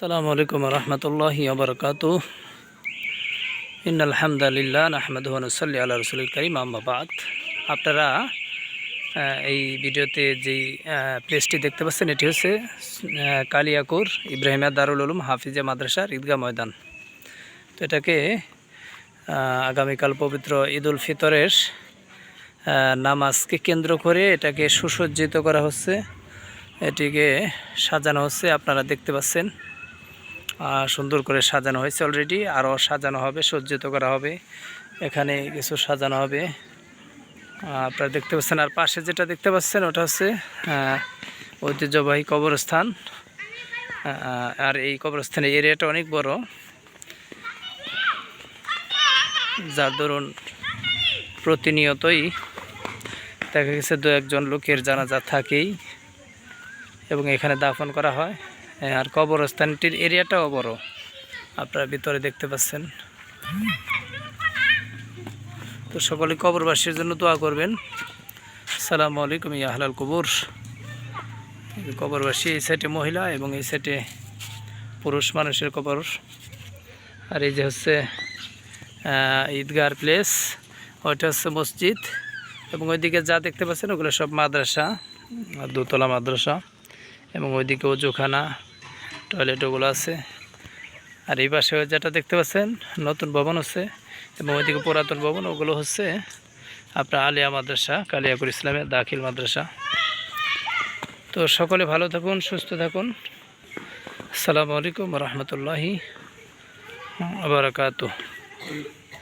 সালামু আলাইকুম রহমতুল্লাহ বরকাত ইন আলহামদুলিল্লাহ আহমদ নুসল্লি আল্লাহ রসুল করিম আহমাবাদ আপনারা আহ, এই ভিডিওতে যেই প্লেসটি দেখতে পাচ্ছেন এটি হচ্ছে কালিয়াকুর ইব্রাহিমিয়া দারুল উলুম হাফিজা মাদ্রাসার ঈদগাহ ময়দান। তো এটাকে আগামীকাল পবিত্র ঈদ উল ফিতরের নামাজকে কেন্দ্র করে এটাকে সুসজ্জিত করা হচ্ছে। এটিকে সাজানো হচ্ছে আপনারা দেখতে পাচ্ছেন। সুন্দর করে সাজানো হয়েছে অলরেডি আরও সাজানো হবে সজ্জিত করা হবে এখানে কিছু সাজানো হবে। আপনারা দেখতে পাচ্ছেন আর পাশে যেটা দেখতে পাচ্ছেন ওটা হচ্ছে ঐতিহ্যবাহী কবরস্থান। আর এই কবরস্থানের এরিয়াটা অনেক বড়। যার দরুন প্রতিনিয়তই দেখা গেছে দু একজন লোকের জানাজা থাকেই এবং এখানে দাফন করা হ্যাঁ, আর কবরস্থানটির এরিয়াটাও বড়। আপনারা ভিতরে দেখতে পাচ্ছেন। তো সকলে কবরবাসীর জন্য দোয়া করবেন। সালাম আলাইকুম ইয়া হালাল কবর। কবরবাসী, এই সাইডে মহিলা এবং এই সাইডে পুরুষ মানুষের কবর। আর এই যে হচ্ছে ঈদগার প্লেস, ওইটা হচ্ছে মসজিদ। এবং ওইদিকে যা দেখতে পাচ্ছেন, ওগুলো সব মাদ্রাসা, দোতলা মাদ্রাসা। এবং ওইদিকে অজুখানা। টয়লেট ওগুলো আছে। আর এই পাশে যেটা দেখতে পাচ্ছেন, নতুন ভবন হচ্ছে, এবং ওইদিকে পুরাতন ভবন, ওগুলো হচ্ছে আপনার আলিয়া মাদ্রাসা কালিয়াকুর ইসলামের দাখিল মাদ্রাসা। তো সকলে ভালো থাকুন, সুস্থ থাকুন। আসসালামু আলাইকুম রহমতুল্লাহি আবরাকাতু